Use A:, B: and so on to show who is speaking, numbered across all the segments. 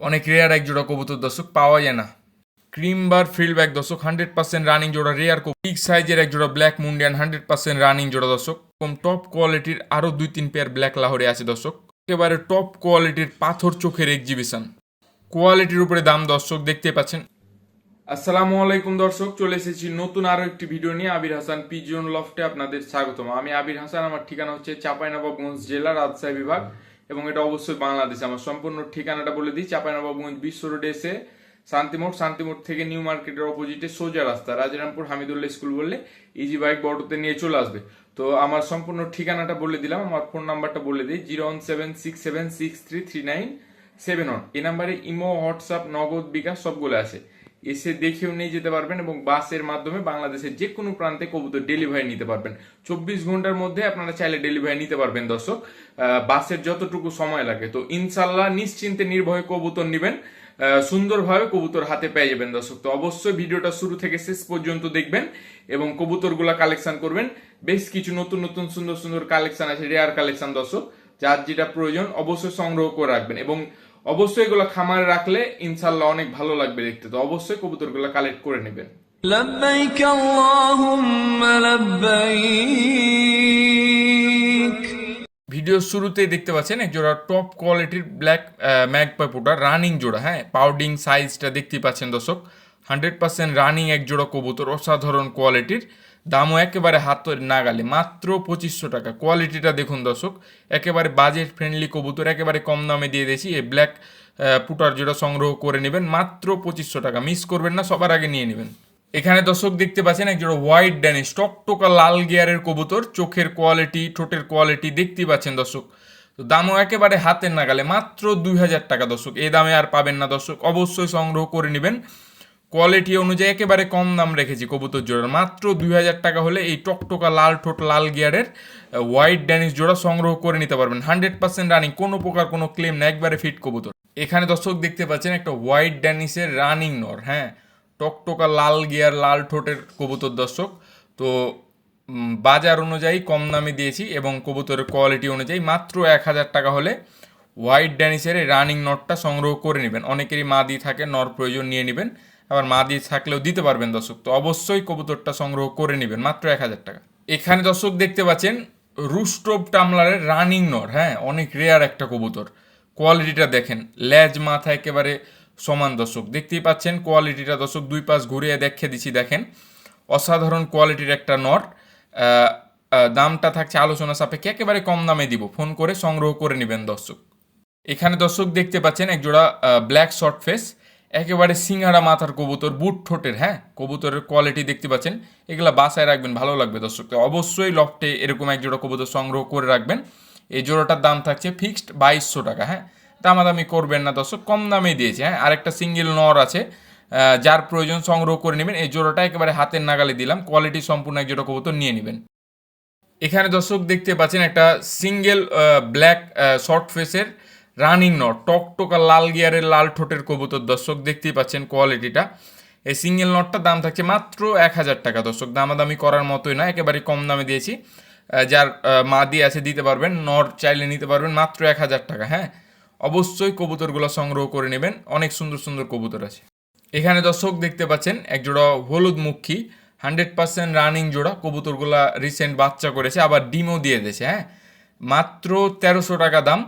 A: অনেক রেয়ার এক জোড়া কবুতর দর্শক পাওয়া যায় না। ক্রিম বার ফিল্ড ব্যাক দর্শক হান্ড্রেড পার্সেন্ট রানিং জোড়া রেয়ার বিগ সাইজের এক জোড়া ব্ল্যাক মুন্ডিয়ান হান্ড্রেড পার্সেন্ট রানিং জোড়া দর্শক। কম টপ কোয়ালিটির আরও দুই তিন পেয়ার ব্ল্যাক লাহোরে আছে দর্শক। একেবারে টপ কোয়ালিটির পাথর চোখের এক্সিবিশন কোয়ালিটির উপরে দাম দর্শক, দেখতে পাচ্ছেন। আসসালামু আলাইকুম দর্শক, চলে এসেছি নতুন আরও একটি ভিডিও নিয়ে। আবির হাসান পিজিওন লফটে আপনাদের স্বাগতম। আমি আবির হাসান, আমার ঠিকানা হচ্ছে চাঁপাইনবাবগঞ্জ জেলা রাজশাহী বিভাগ। এবং এটা অবশ্যই বাংলাদেশ। আমার সম্পূর্ণ ঠিকানাটা বলে দিই, চাঁপাইনবাবগঞ্জ বিশ্ব রোডে এসে শান্তিমোড় শান্তিমোড় থেকে নিউ মার্কেটের অপোজিটে সোজা রাস্তা, রাজারামপুর হামিদুল্লাহ স্কুল বললে ইজি বাইক বড়তে নিয়ে চলে আসবে। তো আমার সম্পূর্ণ ঠিকানাটা বলে দিলাম, আমার ফোন নাম্বারটা বলে দিই zero one seven six seven six three three nine seven one এই নাম্বারে ইমো, হোয়াটসঅ্যাপ, নগদ, বিকাশ সবগুলো আছে। এসে দেখেও নিয়ে যেতে পারবেন এবং বাসের মাধ্যমে বাংলাদেশের যে কোনো প্রান্তে কবুতর ডেলিভারি নিতে পারবেন। চব্বিশ ঘণ্টার মধ্যে আপনারা চাইলে ডেলিভারি নিতে পারবেন দর্শক। বাসের যতটুকু সময় লাগে। তো ইনশাল্লাহ নিশ্চিন্তে নির্ভয়ে কবুতর নেবেন সুন্দরভাবে কবুতর হাতে পেয়ে যাবেন দর্শক। তো অবশ্যই ভিডিওটা শুরু থেকে শেষ পর্যন্ত দেখবেন এবং কবুতরগুলা কালেকশন করবেন। বেশ কিছু নতুন নতুন, সুন্দর সুন্দর কালেকশন আছে রেয়ার কালেকশন দর্শক। যার যেটা প্রয়োজন অবশ্যই সংগ্রহ করে রাখবেন এবং অবশ্যই এগুলো খামারে রাখলে ইনশাল্লাহ অনেক ভালো লাগবে দেখতে তো অবশ্যই কবুতরগুলো কালেক্ট করে নেবেন
B: لبيك اللهم لبيك
A: ভিডিও শুরুতেই দেখতে পাচ্ছেন এক জোড়া টপ কোয়ালিটির ব্ল্যাক ম্যাগপাই পোটা রানিং জোড়া হ্যাঁ পাউডিং সাইজটা দেখতেই পাচ্ছেন দর্শক হান্ড্রেড পার্সেন্ট রানিং এক জোড়া কবুতর অসাধারণ কোয়ালিটির দামও একেবারে হাতের নাগালে, মাত্র পঁচিশশো টাকা। কোয়ালিটিটা দেখুন দর্শক, একেবারে বাজেট ফ্রেন্ডলি কবুতর, একেবারে কম দামে দিয়ে দিয়েছি। এই ব্ল্যাক পুটার জোড়া সংগ্রহ করে নেবেন, মাত্র পঁচিশশো টাকা। মিস করবেন না, সবার আগে নিয়ে নেবেন। এখানে দর্শক দেখতে পাচ্ছেন একজোড়া হোয়াইট ড্যানিশ টকটকা লাল গিয়ারের কবুতর, চোখের কোয়ালিটি ঠোঁটের কোয়ালিটি দেখতেই পাচ্ছেন দর্শক। তো দামও একেবারে হাতের নাগালে, মাত্র দুই হাজার টাকা দর্শক। এই দামে আর পাবেন না দর্শক, অবশ্যই সংগ্রহ করে নেবেন। কোয়ালিটি অনুযায়ী একেবারে কম দাম রেখেছি কবুতর জোড়ার। মাত্র দুই হাজার টাকা হলে এই টকটকা লাল ঠোঁট, লাল গিয়ারের হোয়াইট ড্যানিশ জোড়া সংগ্রহ করে নিতে পারবেন। হান্ড্রেড পার্সেন্ট রানিং কোনো প্রকার কোনো ক্লেম না, একবারে ফিট কবুতর। এখানে দর্শক দেখতে পাচ্ছেন একটা হোয়াইট ড্যানিসের রানিং নর হ্যাঁ? টকটকা লাল গিয়ার, লাল ঠোঁটের কবুতর দর্শক। তো বাজার অনুযায়ী কম দামে দিয়েছি এবং কবুতরের কোয়ালিটি অনুযায়ী মাত্র এক হাজার টাকা হলে হোয়াইট ড্যানিসের রানিং নটটা সংগ্রহ করে নেবেন। অনেকেরই মা দিয়ে থাকে, নর প্রয়োজন নিয়ে নেবেন। আবার মা দিয়ে থাকলেও দিতে পারবেন দর্শক। তো অবশ্যই কবুতরটা সংগ্রহ করে নেবেন, মাত্র এক হাজার টাকা। এখানে দর্শক দেখতে পাচ্ছেন রুস্টোপ টামলারের রানিং নর হ্যাঁ? অনেক রেয়ার একটা কবুতর। কোয়ালিটিটা দেখেন, লেজ, মাথা একেবারে সমান দর্শক। দেখতেই পাচ্ছেন, কোয়ালিটিটা দর্শক দুই পাশ ঘুরিয়ে দেখে দিছি দেখেন। অসাধারণ কোয়ালিটির একটা নট। দামটা থাকছে আলোচনা সাপেক্ষে একেবারে কম দামে দিব। ফোন করে সংগ্রহ করে নেবেন দর্শক। এখানে দর্শক দেখতে পাচ্ছেন একজোড়া ব্ল্যাক শর্ট ফেস একেবারে সিঙ্গারা মাথার কবুতর, বুট ঠোঁটের হ্যাঁ? কবুতরের কোয়ালিটি দেখতে পাচ্ছেন। এগুলা বাসায় রাখবেন, ভালো লাগবে দর্শক তো অবশ্যই লফটে এরকম এক জোড়া কবুতর সংগ্রহ করে রাখবেন। এই জোড়াটার দাম থাকছে ফিক্সড বাইশশো টাকা হ্যাঁ? দামাদামি করবেন না দর্শক, কম দামে দিয়েছে হ্যাঁ? আরেকটা সিঙ্গেল নর আছে যার প্রয়োজন সংগ্রহ করে নেবেন। এই জোড়াটা একেবারে হাতের নাগালে দিলাম কোয়ালিটি সম্পূর্ণ এক জোড়া কবুতর নিয়ে নেবেন। এখানে দর্শক দেখতে পাচ্ছেন একটা সিঙ্গেল ব্ল্যাক শর্ট ফেসের রানিং নট, টকটকা লাল গিয়ারের লাল ঠোঁটের কবুতর। দর্শক, দেখতেই পাচ্ছেন কোয়ালিটিটা এই সিঙ্গেল নটটার দাম থাকছে মাত্র এক হাজার টাকা। দর্শক, দামাদামি করার মতোই না, একেবারে কম দামে দিয়েছি। যার মা দিয়ে আছে, দিতে পারবেন। নর চাইলে নিতে পারবেন মাত্র এক হাজার টাকা হ্যাঁ? অবশ্যই কবুতরগুলো সংগ্রহ করে নেবেন। অনেক সুন্দর সুন্দর কবুতর আছে। এখানে দর্শক, দেখতে পাচ্ছেন, এক জোড়া হলুদ মুখী হান্ড্রেড পার্সেন্ট রানিং জোড়া। কবুতরগুলা রিসেন্ট বাচ্চা করেছে, আবার ডিমও দিয়ে দিয়েছে হ্যাঁ? মাত্র তেরোশো টাকা দাম।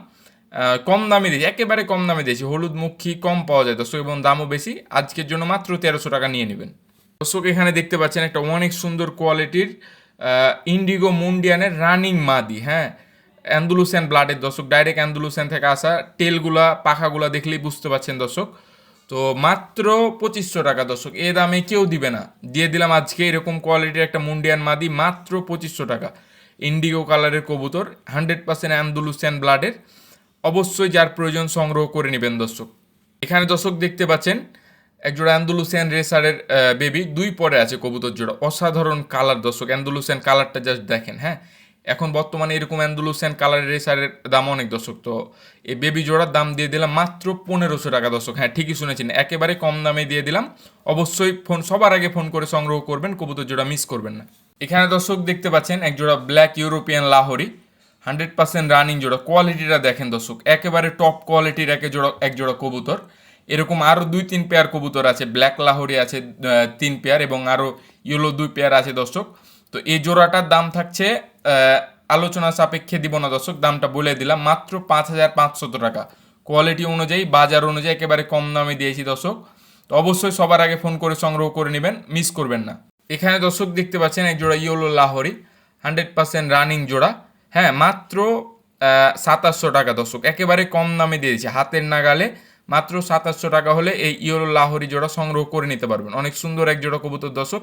A: কম দামে দিয়েছি, একেবারে কম দামে দিয়েছি। হলুদ মুখী কম পাওয়া যায়, দর্শক, এবং দামও বেশি। আজকের জন্য মাত্র তেরোশো টাকা নিয়ে নেবেন। দর্শক, এখানে দেখতে পাচ্ছেন একটা অনেক সুন্দর কোয়ালিটির ইন্ডিগো মুন্ডিয়ানের রানিং মাদি হ্যাঁ? অ্যান্ডুলুসেন ব্লাডের দর্শক ডাইরেক্ট অ্যান্ডুলুসেন থেকে আসা টেলগুলা পাখাগুলা দেখলেই বুঝতে পারছেন দর্শক। তো মাত্র পঁচিশশো টাকা দর্শক, এ দামে কেউ দিবে না। দিয়ে দিলাম আজকে এরকম কোয়ালিটির একটা মুন্ডিয়ান মাদি, মাত্র পঁচিশশো টাকা। ইন্ডিগো কালারের কবুতর হান্ড্রেড পার্সেন্ট অ্যান্ডুলুসেন ব্লাডের অবশ্যই যার প্রয়োজন সংগ্রহ করে নেবেন দর্শক। এখানে দর্শক দেখতে পাচ্ছেন, একজোড়া অ্যান্ডুলুসিয়ান রেসারের বেবি, দুই পরে আছে কবুতর জোড়া। অসাধারণ কালার দর্শক, অ্যান্ডুলুসিয়ান কালারটা জাস্ট দেখেন হ্যাঁ? এখন বর্তমানে এরকম অ্যান্ডুলুসিয়ান কালারের রেসারের দাম অনেক দর্শক, তো এই বেবি জোড়ার দাম দিয়ে দিলাম মাত্র পনেরোশো টাকা দর্শক হ্যাঁ ঠিকই শুনেছেন, একেবারে কম দামে দিয়ে দিলাম। অবশ্যই ফোন, সবার আগে ফোন করে সংগ্রহ করবেন, কবুতর জোড়া মিস করবেন না। এখানে দর্শক দেখতে পাচ্ছেন এক জোড়া black European Lahori hundred percent running জোড়া, কোয়ালিটিটা দেখেন দর্শক, একেবারে টপ কোয়ালিটির একে জোড়া, এক জোড়া কবুতর। এরকম আরও দুই, তিন পেয়ার কবুতর আছে ব্ল্যাক লাহোরি আছে তিন পেয়ার এবং আরও ইয়েলো দুই পেয়ার আছে দর্শক। তো এই জোড়াটার দাম থাকছে আলোচনা সাপেক্ষে দিব না দর্শক, দামটা বলে দিলাম, মাত্র পাঁচ হাজার পাঁচশত টাকা। কোয়ালিটি অনুযায়ী, বাজার অনুযায়ী একেবারে কম দামে দিয়েছি দর্শক। তো অবশ্যই সবার আগে ফোন করে সংগ্রহ করে নেবেন মিস করবেন না। এখানে দর্শক দেখতে পাচ্ছেন এক জোড়া yellow Lahori, hundred percent running জোড়া। হ্যাঁ মাত্র সাতাশশো টাকা দর্শক। একেবারে কম দামে দিয়েছি। হাতের নাগালে মাত্র সাতাশশো টাকা হলে এই ইয়েলো লাহোরি জোড়া সংগ্রহ করে নিতে পারবেন। অনেক সুন্দর এক জোড়া কবুতর দর্শক,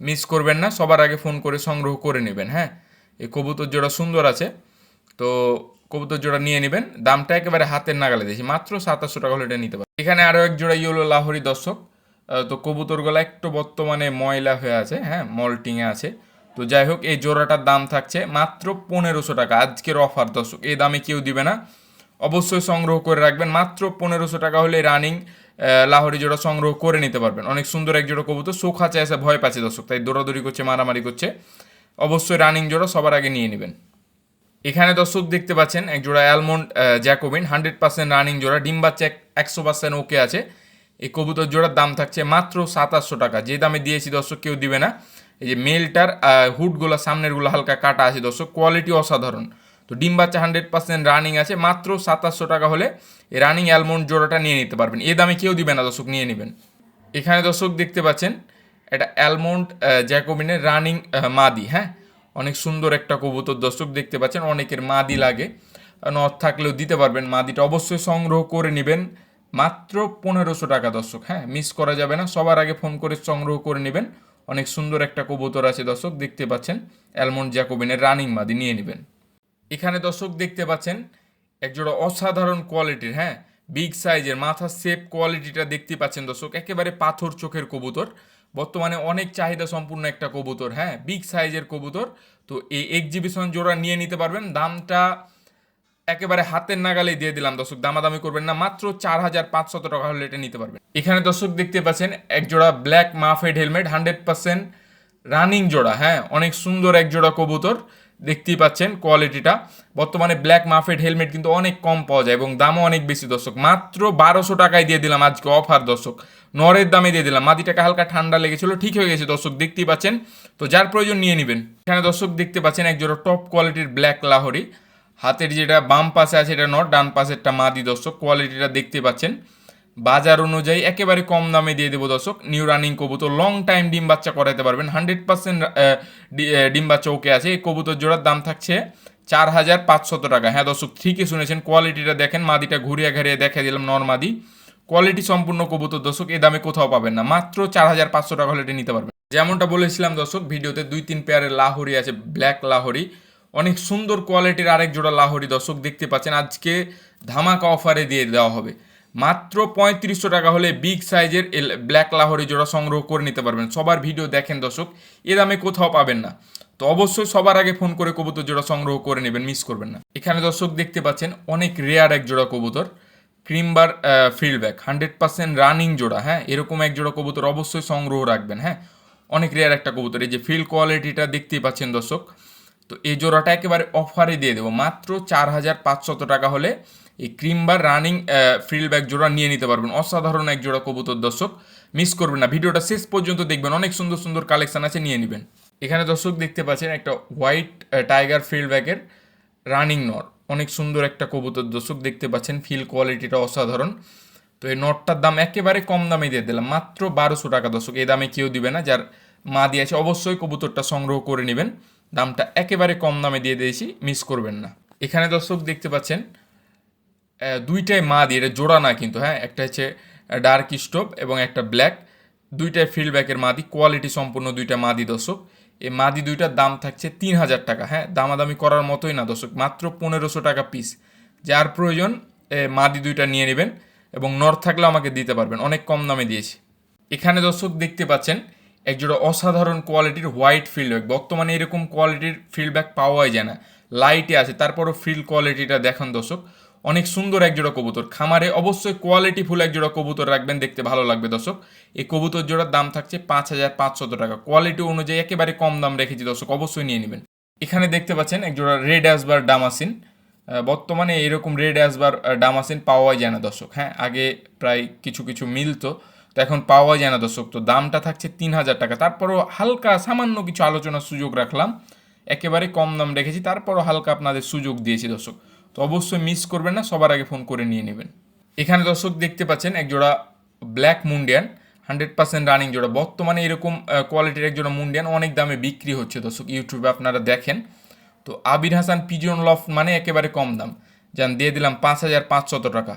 A: মিস করবেন না, সবার আগে ফোন করে সংগ্রহ করে নেবেন হ্যাঁ? এই কবুতর জোড়া সুন্দর আছে, তো কবুতর জোড়া নিয়ে নেবেন। দামটা একেবারে হাতের নাগালে দিয়েছি। মাত্র সাতাশশো টাকা হলে এটা নিতে পারেন এখানে আরও এক জোড়া ইয়েলো লাহোরি দর্শক তো কবুতরগুলো একটু বর্তমানে ময়লা হয়ে আছে হ্যাঁ? মল্টিংয়ে আছে। তো যাই হোক, এই জোড়াটার দাম থাকছে মাত্র পনেরোশো টাকা। আজকের অফার দর্শক, এই দামে কেউ দিবে না। অবশ্যই সংগ্রহ করে রাখবেন। মাত্র পনেরোশো টাকা হলে রানিং লাহোরি জোড়া সংগ্রহ করে নিতে পারবেন। অনেক সুন্দর এক জোড়া কবুতর শোখা চাইছে ভয় পাচ্ছে দর্শক, তাই দৌড়াদৌড়ি করছে, মারামারি করছে। অবশ্যই রানিং জোড়া সবার আগে নিয়ে নেবেন। এখানে দর্শক দেখতে পাচ্ছেন, এক জোড়া almond jacobin hundred percent running জোড়া, ডিম বাচ্চা একশো পার্সেন্ট ওকে আছে। এই কবুতর জোড়ার দাম থাকছে মাত্র সাতাশশো টাকা। যে দামে দিয়েছি দর্শক, কেউ দিবে না। এই যে মেলটার হুডগুলো, সামনেরগুলো হালকা কাটা আছে দর্শক কোয়ালিটি অসাধারণ। তো ডিম বাচ্চা হান্ড্রেড পার্সেন্ট রানিং আছে, মাত্র সাতাশশো টাকা হলে এই রানিং অ্যালমন্ড জোড়াটা নিয়ে নিতে পারবেন। এ দামে কেউ দিবে না দর্শক, নিয়ে নেবেন। এখানে দর্শক দেখতে পাচ্ছেন, এটা অ্যালমন্ড জ্যাকোবিনের রানিং মাদি হ্যাঁ? অনেক সুন্দর একটা কবুতর দর্শক দেখতে পাচ্ছেন, অনেকের মাদি লাগে। নথ থাকলেও দিতে পারবেন, মাদিটা অবশ্যই সংগ্রহ করে নেবেন। মাত্র পনেরোশো টাকা দর্শক হ্যাঁ? মিস করা যাবে না, সবার আগে ফোন করে সংগ্রহ করে নেবেন। অনেক সুন্দর একটা কবুতর আছে দর্শক, দেখতে পাচ্ছেন, অ্যালমন্ড জ্যাকোবিনের রানিং মাদি নিয়ে নেবেন। এখানে দর্শক দেখতে পাচ্ছেন, একজোড়া অসাধারণ কোয়ালিটির হ্যাঁ বিগ সাইজের মাথার শেপ কোয়ালিটিটা দেখতে পাচ্ছেন দর্শক, একেবারে পাথর চোখের কবুতর। বর্তমানে অনেক চাহিদা সম্পূর্ণ একটা কবুতর হ্যাঁ বিগ সাইজের কবুতর। তো এই এক্সিবিশন জোড়া নিয়ে নিতে পারবেন, দামটা একেবারে হাতের নাগালেই দিয়ে দিলাম, দর্শক। দামাদামি করবেন না, মাত্র চার হাজার পাঁচশত টাকা হলে এটা নিতে পারবেন। এখানে দর্শক দেখতে পাচ্ছেন, এক জোড়া black muffed helmet hundred percent running জোড়া হ্যাঁ অনেক সুন্দর এক জোড়া কবুতর, দেখতেই পাচ্ছেন কোয়ালিটিটা বর্তমানে ব্ল্যাক মাফেড হেলমেট কিন্তু অনেক কম পাওয়া যায় এবং দামও অনেক বেশি, দর্শক। মাত্র বারোশো টাকায় দিয়ে দিলাম আজকে অফার দর্শক। নরের দামে দিয়ে দিলাম মাটিটাকে হালকা ঠান্ডা লেগেছিল, ঠিক হয়ে গেছে, দর্শক, দেখতেই পাচ্ছেন। তো যার প্রয়োজন নিয়ে নেবেন। এখানে দর্শক দেখতে পাচ্ছেন, এক জোড়া টপ কোয়ালিটির ব্ল্যাক লাহরি। হাতের যেটা বাম পাশে আছে এটা নট, ডান পাশেরটা মাদি দর্শক কোয়ালিটিটা দেখতে পাচ্ছেন। বাজার অনুযায়ী একেবারে কম দামে দিয়ে দেবো দর্শক নিউ রানিং কবুতর লং টাইম ডিম বাচ্চা করাতে পারবেন। হান্ড্রেড পার্সেন্ট ডিম বাচ্চা ওকে আছে। এই কবুতর জোড়ার দাম থাকছে চার হাজার পাঁচশত টাকা। হ্যাঁ দর্শক, ঠিকই শুনেছেন কোয়ালিটিটা দেখেন, মাদিটা ঘুরিয়ে ঘাড়িয়ে দেখে দিলাম নর্মাদি কোয়ালিটি সম্পূর্ণ কবুতর দর্শক, এ দামে কোথাও পাবেন না। মাত্র চার হাজার পাঁচশো টাকা হলে নিতে পারবেন। যেমনটা বলেছিলাম দর্শক, ভিডিওতে দুই তিন পেয়ারের লাহোরি আছে ব্ল্যাক লাহোরি। অনেক সুন্দর কোয়ালিটির আরেক জোড়া লাহোরি দর্শক দেখতে পাচ্ছেন। আজকে ধামাকা অফারে দিয়ে দেওয়া হবে। মাত্র পঁয়ত্রিশশো টাকা হলে বিগ সাইজের ব্ল্যাক লাহোরি জোড়া সংগ্রহ করে নিতে পারবেন। সবার ভিডিও দেখেন দর্শক, এ দামে কোথাও পাবেন না। তো অবশ্যই সবার আগে ফোন করে কবুতর জোড়া সংগ্রহ করে নেবেন, মিস করবেন না। এখানে দর্শক দেখতে পাচ্ছেন, অনেক রেয়ার এক জোড়া কবুতর, cream bar field back hundred percent running জোড়া হ্যাঁ? এরকম এক জোড়া কবুতর অবশ্যই সংগ্রহ রাখবেন হ্যাঁ? অনেক রেয়ার একটা কবুতর। এই যে ফিল্ড কোয়ালিটিটা দেখতেই পাচ্ছেন দর্শক তো এই জোড়াটা একেবারে অফারে দিয়ে দেবো। মাত্র চার হাজার পাঁচশত টাকা হলে এই ক্রিমবার রানিং ফিল্ড ব্যাগ জোড়া নিয়ে নিতে পারবেন। অসাধারণ এক জোড়া কবুতর দর্শক, মিস করবেন না। ভিডিওটা শেষ পর্যন্ত দেখবেন। অনেক সুন্দর সুন্দর কালেকশন আছে, নিয়ে নেবেন। এখানে দর্শক দেখতে পাচ্ছেন একটা হোয়াইট টাইগার ফিল্ড ব্যাগের রানিং নট অনেক সুন্দর একটা কবুতর দর্শক দেখতে পাচ্ছেন। ফিল কোয়ালিটিটা অসাধারণ। তো এই নটটার দাম একেবারে কম দামে দিয়ে দিলাম। মাত্র বারোশো টাকা দর্শক। এই দামে কেউ দিবে না। যার মা দিয়েছে অবশ্যই কবুতরটা সংগ্রহ করে নেবেন। দামটা একেবারে কম দামে দিয়ে দিয়েছি মিস করবেন না। এখানে দর্শক দেখতে পাচ্ছেন দুইটাই মা দিয়ে এটা জোড়া না কিন্তু হ্যাঁ? একটা হচ্ছে ডার্ক স্টোভ এবং একটা ব্ল্যাক দুইটাই ফিল্ডব্যাকের মাদি কোয়ালিটি সম্পূর্ণ দুইটা মাদি দর্শক। এই মাদি দুইটার দাম থাকছে তিন হাজার টাকা হ্যাঁ? দামাদামি করার মতোই না দর্শক, মাত্র পনেরোশো টাকা পিস যার প্রয়োজন মাদি দুইটা নিয়ে নেবেন এবং নর থাকলে আমাকে দিতে পারবেন, অনেক কম দামে দিয়েছি। এখানে দর্শক দেখতে পাচ্ছেন একজোড়া অসাধারণ কোয়ালিটির হোয়াইট ফিল্ডব্যাক বর্তমানে এরকম কোয়ালিটির ফিল্ডব্যাক পাওয়াই যায় না। লাইটে আছে, তারপরও ফিল্ড কোয়ালিটিটা দেখেন দর্শক। অনেক সুন্দর একজোড়া কবুতর। খামারে অবশ্যই কোয়ালিটি ফুল একজোড়া কবুতর রাখবেন, দেখতে ভালো লাগবে দর্শক। এই কবুতর জোড়ার দাম থাকছে পাঁচ হাজার পাঁচশত টাকা। কোয়ালিটি অনুযায়ী একেবারে কম দাম রেখেছি দর্শক, অবশ্যই নিয়ে নেবেন। এখানে দেখতে পাচ্ছেন একজোড়া রেড অ্যাসবার ডামাসিন বর্তমানে এরকম রেড অ্যাসবার ডামাসিন পাওয়া যায় না দর্শক। হ্যাঁ আগে প্রায় কিছু কিছু মিলতো। তো এখন পাওয়া যায় না দর্শক, তো দামটা থাকছে তিন হাজার টাকা। তারপরও হালকা সামান্য কিছু আলোচনার সুযোগ রাখলাম। একেবারে কম দাম রেখেছি, তারপরও হালকা আপনাদের সুযোগ দিয়েছি দর্শক। তো অবশ্যই মিস করবেন না, সবার আগে ফোন করে নিয়ে নেবেন। এখানে দর্শক দেখতে পাচ্ছেন একজোড়া ব্ল্যাক মুন্ডিয়ান হান্ড্রেড পার্সেন্ট রানিং জোড়া। বর্তমানে এরকম কোয়ালিটির এক জোড়া মুন্ডিয়ান অনেক দামে বিক্রি হচ্ছে দর্শক ইউটিউবে আপনারা দেখেন। তো আবির হাসান পিজন লফ মানে একেবারে কম দাম। যান দিয়ে দিলাম পাঁচ হাজার পাঁচশত টাকা।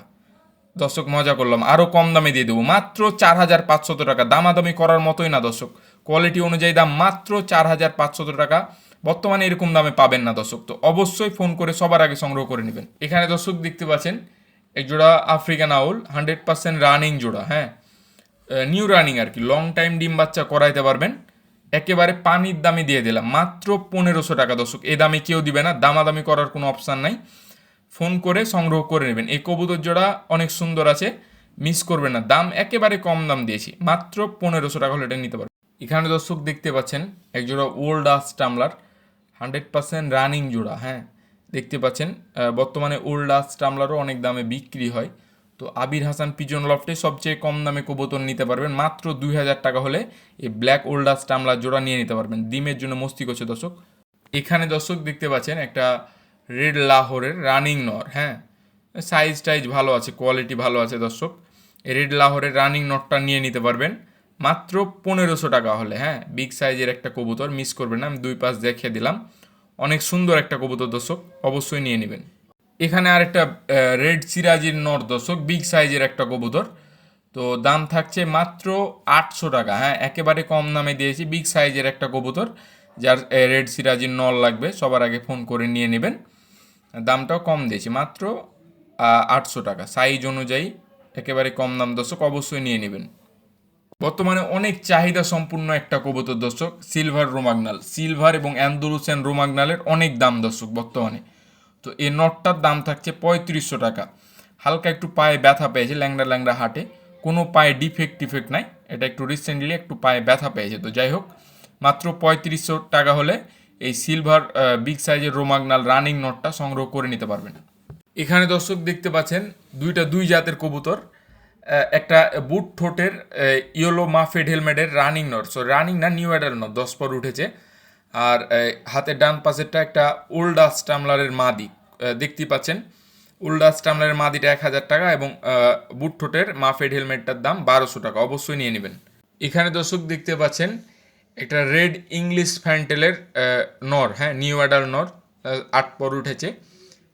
A: দর্শক, মজা করলাম। আরও কম দামে দিয়ে দেবো। মাত্র চার হাজার পাঁচশত টাকা। দামাদামি করার মতোই না দর্শক। কোয়ালিটি অনুযায়ী দাম মাত্র চার হাজার পাঁচশত টাকা। বর্তমানে এরকম দামে পাবেন না দর্শক। তো অবশ্যই ফোন করে সবার আগে সংগ্রহ করে নেবেন। এখানে দর্শক দেখতে পাচ্ছেন এক জোড়া African owl, hundred percent running জোড়া হ্যাঁ? নিউ রানিং আর কি। লং টাইম ডিম বাচ্চা করাইতে পারবেন। একেবারে পানির দামে দিয়ে দিলাম। মাত্র পনেরোশো টাকা দর্শক। এ দামে কেউ দিবে না। দামাদামি করার কোনো অপশান নাই। ফোন করে সংগ্রহ করে নেবেন। এই কবুতর জোড়া অনেক সুন্দর আছে, মিস করবেন না। দাম একেবারে কম দাম দিয়েছি, মাত্র পনেরোশো টাকা হলে এটা নিতে পারবেন। এখানে দর্শক দেখতে পাচ্ছেন, এক জোড়া ওল্ড আস টামলার, হান্ড্রেড পার্সেন্ট রানিং জোড়া হ্যাঁ। দেখতে পাচ্ছেন বর্তমানে ওল্ড আস টামলারও অনেক দামে বিক্রি হয়। তো আবির হাসান পিজন লফটে সবচেয়ে কম দামে কবুতর নিতে পারবেন, মাত্র দুই হাজার টাকা হলে এই ব্ল্যাক ওল্ড আস টামলার জোড়া নিয়ে নিতে পারবেন। ডিমের জন্য মস্তি করছে দর্শক। এখানে দর্শক দেখতে পাচ্ছেন, একটা রেড লাহোরের রানিং নর হ্যাঁ? সাইজ টাইজ ভালো আছে, কোয়ালিটি ভালো আছে দর্শক। রেড লাহোরের রানিং নটটা নিয়ে নিতে পারবেন। মাত্র পনেরোশো টাকা হলে হ্যাঁ? বিগ সাইজের একটা কবুতর, মিস করবেন না, আমি দুই পাশ দেখিয়ে দিলাম। অনেক সুন্দর একটা কবুতর দর্শক, অবশ্যই নিয়ে নেবেন। এখানে আরেকটা রেড সিরাজির নর দর্শক, বিগ সাইজের একটা কবুতর। তো দাম থাকছে মাত্র আটশো টাকা হ্যাঁ? একেবারে কম দামে দিয়েছি বিগ সাইজের একটা কবুতর, যার রেড সিরাজির নল লাগবে, সবার আগে ফোন করে নিয়ে নেবেন। দামটাও কম দিয়েছি, মাত্র আটশো টাকা। সাইজ অনুযায়ী একেবারে কম দাম দর্শক অবশ্যই নিয়ে নেবেন। বর্তমানে অনেক চাহিদা সম্পূর্ণ একটা কবুতর দর্শক সিলভার রোমাগনাল সিলভার এবং অ্যান্ডোলুসেন রোমাগনালের অনেক দাম দর্শক বর্তমানে। তো এই নটটার দাম থাকছে পঁয়ত্রিশশো টাকা। হালকা একটু পায়ে ব্যথা পেয়েছে ল্যাংড়া ল্যাংড়া হাটে। কোনো পায়ে ডিফেক্ট টিফেক্ট নাই। এটা একটু রিসেন্টলি একটু পায়ে ব্যথা পেয়েছে। তো যাই হোক, মাত্র পঁয়ত্রিশশো টাকা হলে এই সিলভার বিগ সাইজের রোমাগনাল রানিং নটটা সংগ্রহ করে নিতে পারবেন। এখানে দর্শক দেখতে পাচ্ছেন, দুইটা দুই জাতের কবুতর একটা বুট ঠোঁটের ইয়েলো মাফেড হেলমেটের রানিং নট সো রানিং না নিউ অ্যাডাল নট দশ পর উঠেছে। আর হাতের ডান পাশেরটা একটা ওল্ডা স্টামলারের মাদি দেখতেই পাচ্ছেন। ওল্ডা স্টামলারের মাদিটা এক হাজার টাকা এবং বুট ঠোঁটের মাফেড হেলমেটটার দাম বারোশো টাকা, অবশ্যই নিয়ে নেবেন। এখানে দর্শক দেখতে পাচ্ছেন একটা রেড ইংলিশ ফ্যান্টেলের নর হ্যাঁ নিউ অ্যাডাল নর আট পর উঠেছে।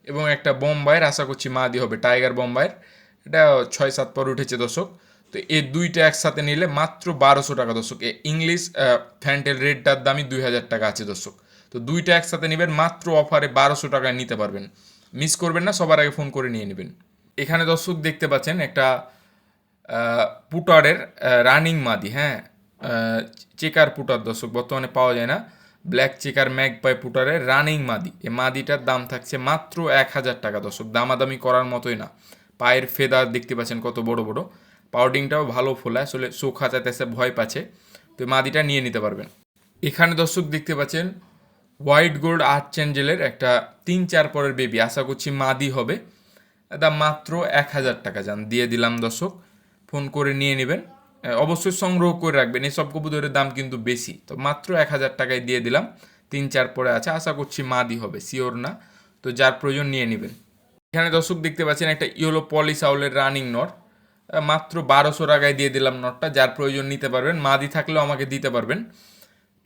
A: এবং একটা বোম্বাইয়ের, আশা করছি মাদি হবে টাইগার বোম্বাইয়ের। এটা ছয় সাত পর উঠেছে দর্শক। তো এই দুইটা একসাথে নিলে মাত্র বারোশো টাকা দর্শক। এ ইংলিশ ফ্যান্টেল রেডটার দামই দুই হাজার টাকা আছে দর্শক। তো দুইটা একসাথে নেবেন, মাত্র অফারে বারোশো টাকায় নিতে পারবেন। মিস করবেন না, সবার আগে ফোন করে নিয়ে নেবেন। এখানে দর্শক দেখতে পাচ্ছেন একটা পুটারের রানিং মাদি হ্যাঁ। চেকার পুটার দর্শক, বর্তমানে পাওয়া যায় না। ব্ল্যাক চেকার ম্যাগ পাই পুটারের রানিং মাদি। এই মাদিটার দাম থাকছে মাত্র এক হাজার টাকা দর্শক। দামাদামি করার মতোই না। পায়ের ফেদার দেখতে পাচ্ছেন কত বড় বড়। পাউডিংটাও ভালো ফোলা, আসলে হাতাতে এসে ভয় পাচ্ছে। তো মাদিটা নিয়ে নিতে পারবেন। এখানে দর্শক দেখতে পাচ্ছেন, হোয়াইট গোল্ড আর্ট চ্যাঞ্জেলের একটা তিন চার পরের বেবি। আশা করছি মাদি হবে। দাম মাত্র এক হাজার টাকা যান। দিয়ে দিলাম দর্শক। ফোন করে নিয়ে নেবেন। অবশ্যই সংগ্রহ করে রাখবেন। এই সব কবুতরের দাম কিন্তু বেশি। তো মাত্র এক হাজার টাকায় দিয়ে দিলাম। তিন, চার পরে আছে। আশা করছি মাদি হবে সিওর না। তো যার প্রয়োজন নিয়ে নেবেন। এখানে দর্শক দেখতে পাচ্ছেন একটা ইয়েলো পলিশ আউলের রানিং নট। মাত্র বারোশো টাকায় দিয়ে দিলাম নটটা। যার প্রয়োজন নিতে পারবেন, মাদি থাকলেও আমাকে দিতে পারবেন।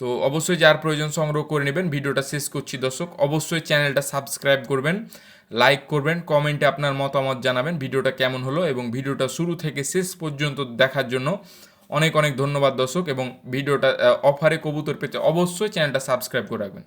A: তো অবশ্যই যার প্রয়োজন সংগ্রহ করে নেবেন। ভিডিওটা শেষ করছি দর্শক। অবশ্যই চ্যানেলটা সাবস্ক্রাইব করবেন, লাইক করবেন, কমেন্টে আপনার মতামত জানাবেন ভিডিওটা কেমন হলো এবং ভিডিওটা শুরু থেকে শেষ পর্যন্ত দেখার জন্য অনেক অনেক ধন্যবাদ দর্শক এবং ভিডিওটা অফারে কবুতর পেতে অবশ্যই চ্যানেলটা সাবস্ক্রাইব করে রাখবেন।